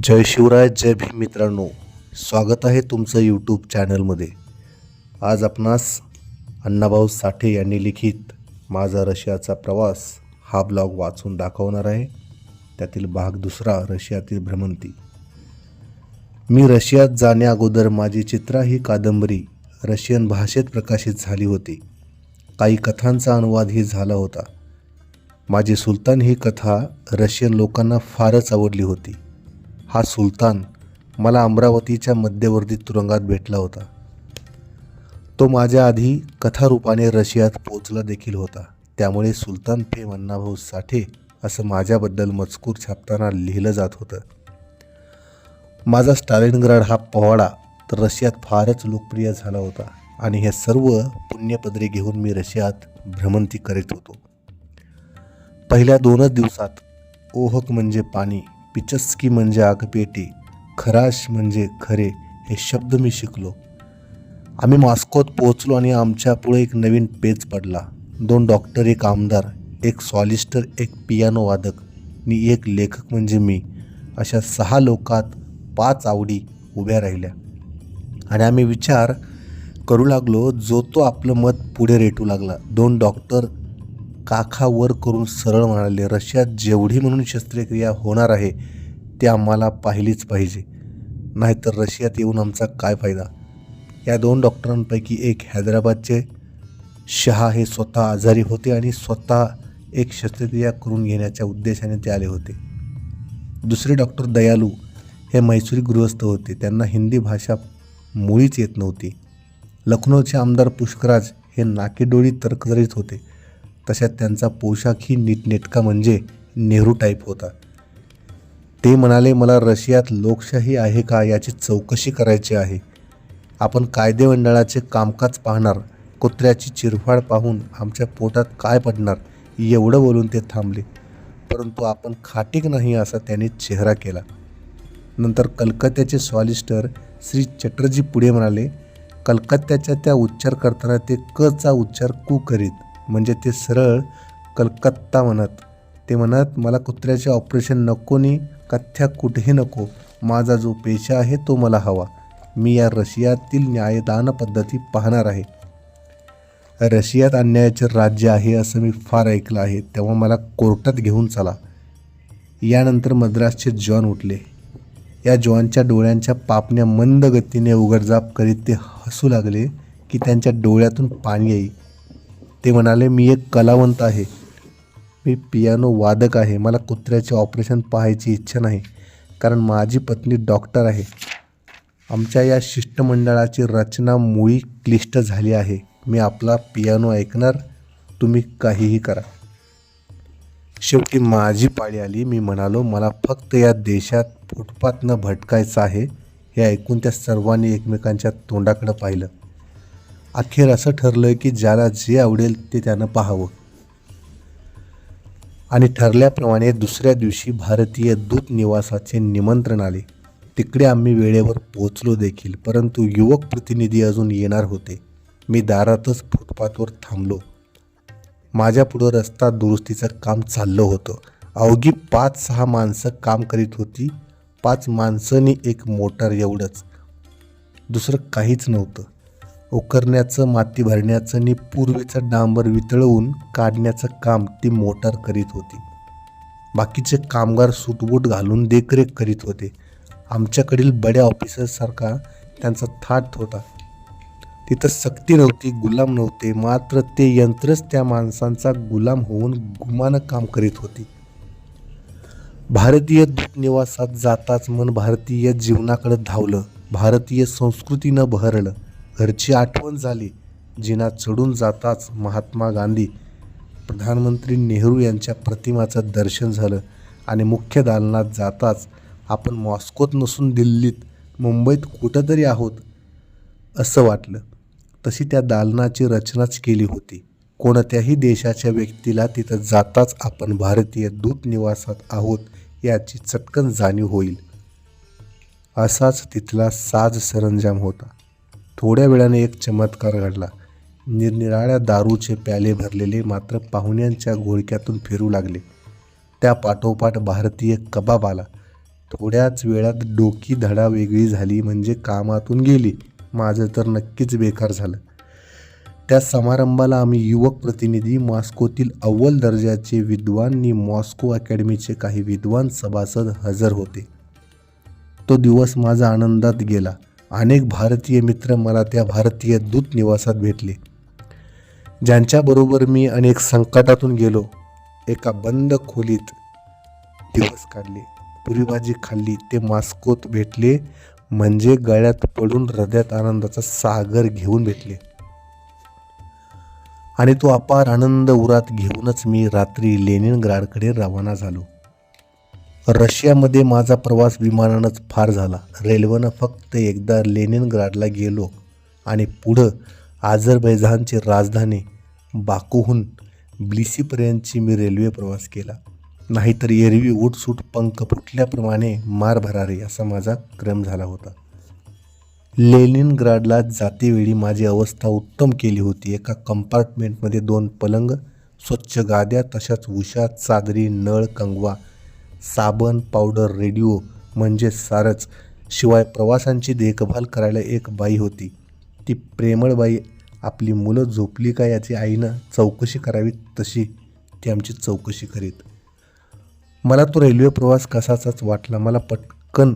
जय शिवराय जय भीम मित्रांनो. स्वागत आहे तुमचं यूट्यूब चॅनलमध्ये आज आपणास अण्णाभाऊ साठे यांनी लिखित माझा रशियाचा प्रवास हा ब्लॉग वाचून दाखवणार आहे. त्यातील भाग दुसरा रशियातील भ्रमंती. मी रशियात जाण्याअगोदर माझी चित्रा ही कादंबरी रशियन भाषेत प्रकाशित झाली होती. काही कथांचा अनुवादही झाला होता. माझी सुलतान ही कथा रशियन लोकांना फारच आवडली होती. हा सुलतान मला अमरावतीच्या मध्यवर्ती तुरुंगात भेटला होता. तो माझ्या आधी कथारूपाने रशियात पोचला देखील होता. त्यामुळे सुलतान फेम अण्णाभाऊ साठे असं माझ्याबद्दल मजकूर छापताना लिहिलं जात होतं. माझा स्टालिनग्राड हा पोवाडा तर रशियात फारच लोकप्रिय झाला होता आणि हे सर्व पुण्यपदरी घेऊन मी रशियात भ्रमंती करीत होतो. पहिल्या दोनच दिवसात ओहक म्हणजे पाणी पिचस्की म्हणजे आगपेटी खराश म्हणजे खरे हे शब्द मी शिकलो. आम्ही मॉस्कोत पोहोचलो आणि आमच्यापुढे एक नवीन पेज पडला. दोन डॉक्टर एक आमदार एक सॉलिस्टर एक पियानो वादक आणि एक लेखक म्हणजे मी. अशा सहा लोकात पाच आवडी उभ्या राहिल्या. आणि आम्ही विचार करू लागलो जो तो आपलं मत पुढे रेटू लागला. दोन डॉक्टर काखा वर करून सरळ म्हणाले रशियात जेवढी म्हणून शस्त्रक्रिया होणार आहे ते आम्हाला पाहिलीच पाहिजे. नाहीतर रशियात येऊन आमचा काय फायदा? या दोन डॉक्टरांपैकी एक हैदराबादचे शहा हे स्वतः आजारी होते आणि स्वतः एक शस्त्रक्रिया करून घेण्याच्या उद्देशाने ते आले होते. दुसरे डॉक्टर दयालू हे मैसुरी गृहस्थ होते. त्यांना हिंदी भाषा मुळीच येत नव्हती. लखनौचे आमदार पुष्कराज हे नाकेडोळी तर्कजरीत होते. तशात त्यांचा पोशाखही नीटनेटका म्हणजे नेहरू टाईप होता. ते म्हणाले मला रशियात लोकशाही आहे का याची चौकशी करायची आहे. आपण कायदेमंडळाचे कामकाज पाहणार कुत्र्याची चिरफाड पाहून आमच्या पोटात काय पडणार एवढं बोलून ते थांबले. परंतु आपण खाटीक नाही असा त्याने चेहरा केला. नंतर कलकत्त्याचे सॉलिस्टर श्री चटर्जी पुढे म्हणाले कलकत्त्याच्या त्या उच्चार करताना ते क चा उच्चार कू करीत. म्हणजे ते सरळ कलकत्ता म्हणत. ते म्हणत मला कुत्र्याचे ऑपरेशन नको नी कथ्या कुठेही नको. माझा जो पेशा आहे तो मला हवा. मी या रशियातील न्यायदान पद्धती पाहणार आहे. रशियात अन्यायाचे राज्य आहे असं मी फार ऐकलं आहे. तेव्हा मला कोर्टात घेऊन चला. यानंतर मद्रासचे जॉन उठले. या जॉनच्या डोळ्यांच्या पापण्या मंद गतीने उघडजाप करीत ते हसू लागले की त्यांच्या डोळ्यातून पाणी येई ते म्हणाले मी एक कलावंत आहे. मी पियानो वादक आहे. मला कुत्र्याचे ऑपरेशन पाहायची इच्छा नाही. कारण माझी पत्नी डॉक्टर आहे. आमच्या या शिष्टमंडळाची रचना मुळी क्लिष्ट झाली आहे. मी आपला पियानो ऐकणार. तुम्ही काहीही करा. शेवटी माझी पाळी आली. मी म्हणालो मला फक्त या देशात फुटपाथनं भटकायचं आहे. हे ऐकून त्या सर्वांनी एकमेकांच्या तोंडाकडं पाहिलं. अखेर असं ठरलं की ज्याला जे आवडेल ते त्यानं पाहावं. आणि ठरल्याप्रमाणे दुसऱ्या दिवशी भारतीय दूत निवासाचे निमंत्रण आले. तिकडे आम्ही वेळेवर पोचलो देखील परंतु युवक प्रतिनिधी अजून येणार होते. मी दारातच फुटपाथवर थांबलो. माझ्यापुढं रस्ता दुरुस्तीचं काम चाललं होतं. अवघी पाच सहा माणसं काम करीत होती. पाच माणसंनी एक मोटार एवढंच. दुसरं काहीच नव्हतं. उकरण्याचं माती भरण्याचं आणि पूर्वीचं डांबर वितळवून काढण्याचं काम ती मोटार करीत होती. बाकीचे कामगार सुटबूट घालून देखरेख करीत होते. आमच्याकडील बड्या ऑफिसरसारखा त्यांचा थाट होता. तिथं सक्ती नव्हती गुलाम नव्हते. मात्र ते यंत्रच त्या माणसांचा गुलाम होऊन गुमानं काम करीत होती. भारतीय दूतनिवासात जाताच मन भारतीय जीवनाकडे धावलं. भारतीय संस्कृतीनं बहरलं. घरची आठवण झाली. जिना चढून जाताच महात्मा गांधी प्रधानमंत्री नेहरू यांच्या प्रतिमाचं दर्शन झालं आणि मुख्य दालनात जाताच आपण मॉस्कोत नसून दिल्लीत मुंबईत कुठंतरी आहोत असं वाटलं. तशी त्या दालनाची रचनाच केली होती. कोणत्याही देशाच्या व्यक्तीला तिथं जाताच आपण भारतीय दूत निवासात आहोत याची चटकन जाणीव होईल. असाच तिथला साज सरंजाम होता. थोड्या वेळाने एक चमत्कार घडला. निरनिराळ्या दारूचे प्याले भरलेले मात्र पाहुण्यांच्या घोळक्यातून फिरू लागले. त्या पाठोपाठ भारतीय कबाब आला. थोड्याच वेळात डोकी धडा वेगळी झाली म्हणजे कामातून गेली. माझं तर नक्कीच बेकार झालं. त्या समारंभाला आम्ही युवक प्रतिनिधी मॉस्कोतील अव्वल दर्जाचे विद्वाननी मॉस्को अकॅडमीचे काही विद्वान सभासद हजर होते. तो दिवस माझा आनंदात गेला. अनेक भारतीय मित्र मला त्या भारतीय दूत निवासात भेटले. ज्यांच्याबरोबर मी अनेक संकटातून गेलो. एका बंद खोलीत दिवस काढले. पुरीबाजी खाल्ली ते मास्कोत भेटले म्हणजे गळ्यात पडून हृदयात आनंदाचा सागर घेऊन भेटले. आणि तो अपार आनंद उरात घेऊनच मी रात्री लेनिनग्राडकडे रवाना झालो. रशियामध्ये माझा प्रवास विमानानंच फार झाला. रेल्वेनं फक्त एकदा लेनिनग्राडला गेलो आणि पुढं आझरबैजानची राजधानी बाकूहून ब्लिसीपर्यंतची मी रेल्वे प्रवास केला. नाहीतर एरवी उठसूट पंख फुटल्याप्रमाणे मार भरारे असा माझा क्रम झाला होता. लेनिनग्राडला जातेवेळी माझी अवस्था उत्तम केली होती. एका कंपार्टमेंटमध्ये दोन पलंग स्वच्छ गाद्या तशाच उशा चादरी नळ कंगवा साबण पावडर रेडिओ म्हणजे सारच. शिवाय प्रवासांची देखभाल करायला एक बाई होती. ती प्रेमळ बाई. आपली मुलं झोपली का याची आईनं चौकशी करावी तशी ती आमची चौकशी करीत. मला तो रेल्वे प्रवास कसाचाच वाटला. मला पटकन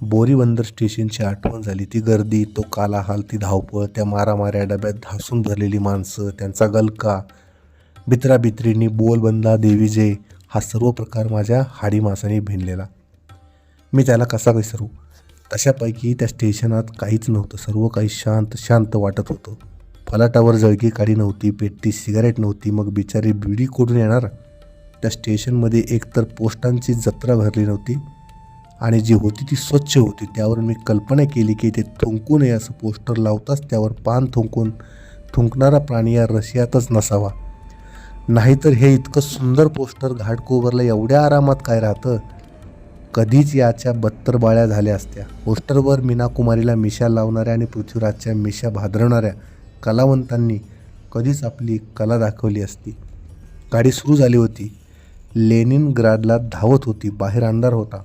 बोरीबंदर स्टेशनची आठवण झाली. ती गर्दी तो कालाहाल ती धावपळ त्या मारामाऱ्या डब्यात धासून भरलेली माणसं त्यांचा गलका बित्राबित्रींनी बोलबंदा देवीजे हा सर्व प्रकार माझ्या हाडी मासाने भिनलेला. मी त्याला कसा विसरू? तशापैकी त्या स्टेशनात काहीच नव्हतं. सर्व काही शांत शांत वाटत होतं. फलाटावर जळकी काडी नव्हती पेटती सिगारेट नव्हती मग बिचारी बिडी कोडून येणार? त्या स्टेशनमध्ये एकतर पोस्टांची जत्रा भरली नव्हती आणि जी होती ती स्वच्छ होती. त्यावर मी कल्पना केली की ते थुंकू नये असं पोस्टर लावताच त्यावर पान थुंकून थुंकणारा प्राणी या रशियातच नसावा. नाहीतर हे इतकं सुंदर पोस्टर घाटकोबरला एवढ्या आरामात काय राहतं? कधीच याच्या बत्तरबाळ्या झाल्या असत्या. पोस्टरवर मीनाकुमारीला मिशा लावणाऱ्या आणि पृथ्वीराजच्या मिशा भादरवणाऱ्या कलावंतांनी कधीच आपली कला दाखवली असती. गाडी सुरू झाली होती. लेनिन ग्राडला धावत होती. बाहेर अंधार होता.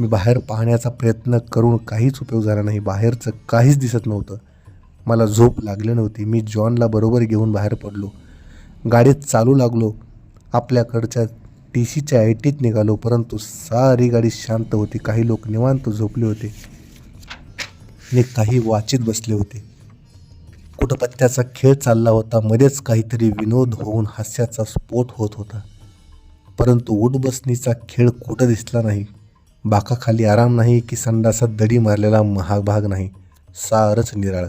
मी बाहेर पाहण्याचा प्रयत्न करून काहीच उपयोग झाला नाही. बाहेरचं काहीच दिसत नव्हतं. मला झोप लागली नव्हती. मी जॉनला बरोबर घेऊन बाहेर पडलो. गाडीत चालू लागलो. आपल्याकडच्या टी सीच्या आय टीत निघालो परंतु सारी गाडी शांत होती. काही लोक निवांत झोपले होते आणि काही वाचित बसले होते. कुठं पत्त्याचा खेळ चालला होता. मध्येच काहीतरी विनोद होऊन हास्याचा स्फोट होत होता. परंतु उठबसणीचा खेळ कुठं दिसला नाही. बाकाखाली आराम नाही की संडासात दडी मारलेला महाभाग नाही. सारच निराळ.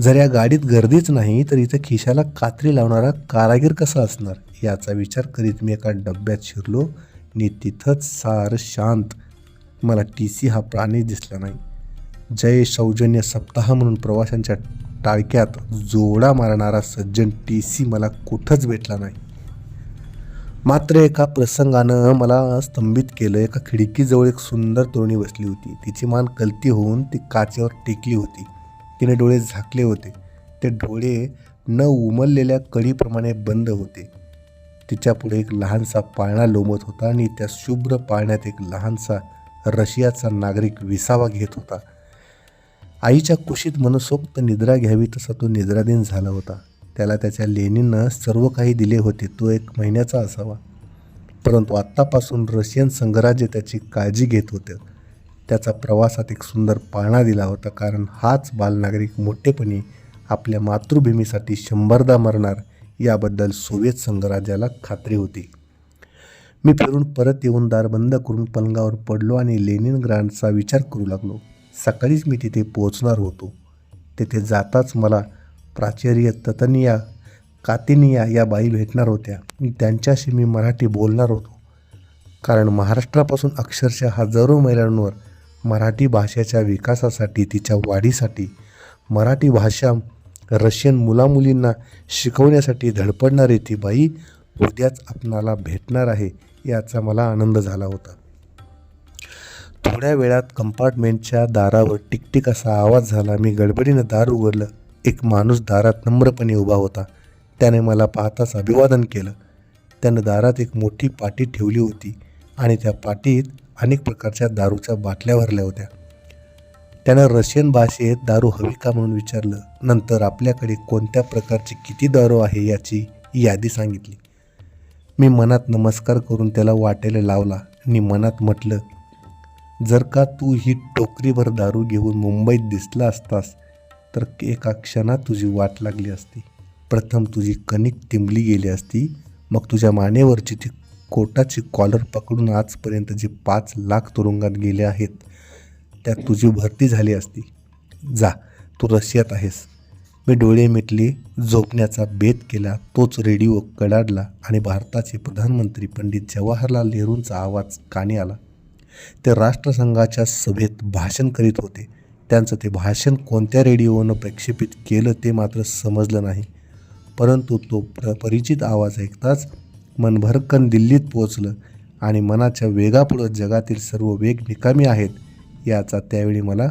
जर या गाडीत गर्दीच नाही तर इथं खिशाला कात्री लावणारा कारागीर कसा असणार? याचा विचार करीत मी एका डब्यात शिरलो. आणि तिथंच सार शांत. मला टी सी हा प्राणी दिसला नाही. जय सौजन्य सप्ताह म्हणून प्रवाशांच्या टाळक्यात जोडा मारणारा सज्जन टी सी मला कुठंच भेटला नाही. मात्र एका प्रसंगानं मला स्तंभित केलं. एका खिडकीजवळ एक सुंदर तरुणी बसली होती. तिची मान कलती होऊन ती काचेवर टेकली होती. तिने डोळे झाकले होते. ते डोळे न उमललेल्या कडीप्रमाणे बंद होते. तिच्यापुढे एक लहानसा पाळणा लोंबत होता आणि त्या शुभ्र पाळण्यात एक लहानसा रशियाचा नागरिक विसावा घेत होता. आईच्या कुशीत मनसोक्त निद्रा घ्यावी तसा तो निद्राधीन झाला होता. त्याला त्याच्या लेणीनं सर्व काही दिले होते. तो एक महिन्याचा असावा. परंतु आत्तापासून रशियन संघराज्य त्याची काळजी घेत होते. त्याचा प्रवासात एक सुंदर पाळणा दिला होता कारण हाच बालनागरिक मोठेपणी आपल्या मातृभूमीसाठी शंभरदा मरणार याबद्दल सोव्हिएत संघराज्याला खात्री होती. मी फिरून परत येऊन दार बंद करून पलंगावर पडलो आणि लेनिन ग्रांडचा विचार करू लागलो. सकाळीच मी तिथे पोहोचणार होतो. तेथे जाताच मला प्राचार्य ततनिया कातिनिया या बाई भेटणार होत्या. त्यांच्याशी मी मराठी बोलणार होतो. कारण महाराष्ट्रापासून अक्षरशः हजारो मैलांवर मराठी भाषेच्या विकासासाठी तिच्या वाढीसाठी मराठी भाषा रशियन मुलामुलींना शिकवण्यासाठी धडपडणारी ती बाई उद्याच आपणाला भेटणार आहे याचा मला आनंद झाला होता. थोड्या वेळात कंपार्टमेंटच्या दारावर टिकटिक असा आवाज झाला. मी गडबडीनं दार उघडलं. एक माणूस दारात नम्रपणे उभा होता. त्याने मला पाहताच अभिवादन केलं. त्यानं दारात एक मोठी पाटी ठेवली होती आणि त्या पाटीत अनेक प्रकारच्या दारूच्या बाटल्या भरल्या होत्या. त्यानं रशियन भाषेत दारू हवी का म्हणून विचारलं. नंतर आपल्याकडे कोणत्या प्रकारची किती दारू आहे याची यादी सांगितली. मी मनात नमस्कार करून त्याला वाटेला लावला. आणि मनात म्हटलं जर का तू ही टोकरीभर दारू घेऊन मुंबईत दिसला असतास तर एका क्षणात तुझी वाट लागली असती. प्रथम तुझी कणिक तिंबली गेली असती मग तुझ्या मानेवरची ती कोटाची कॉलर पकडून आजपर्यंत जे पाच लाख तुरुंगात गेले आहेत त्यात तुझी भरती झाली असती. जा तू रशियात आहेस. मी डोळे मिटले झोपण्याचा बेत केला तोच रेडिओ कडाडला आणि भारताचे प्रधानमंत्री पंडित जवाहरलाल नेहरूंचा आवाज कानी आला. ते राष्ट्रसंघाच्या सभेत भाषण करीत होते. त्यांचं ते भाषण कोणत्या रेडिओनं प्रक्षेपित केलं ते मात्र समजलं नाही. परंतु तो प्र परिचित आवाज ऐकताच मन भरकन दिल्लीत पोहोचलं आणि मनाच्या वेगापुढं जगातील सर्व वेग निकामी आहेत याचा त्यावेळी मला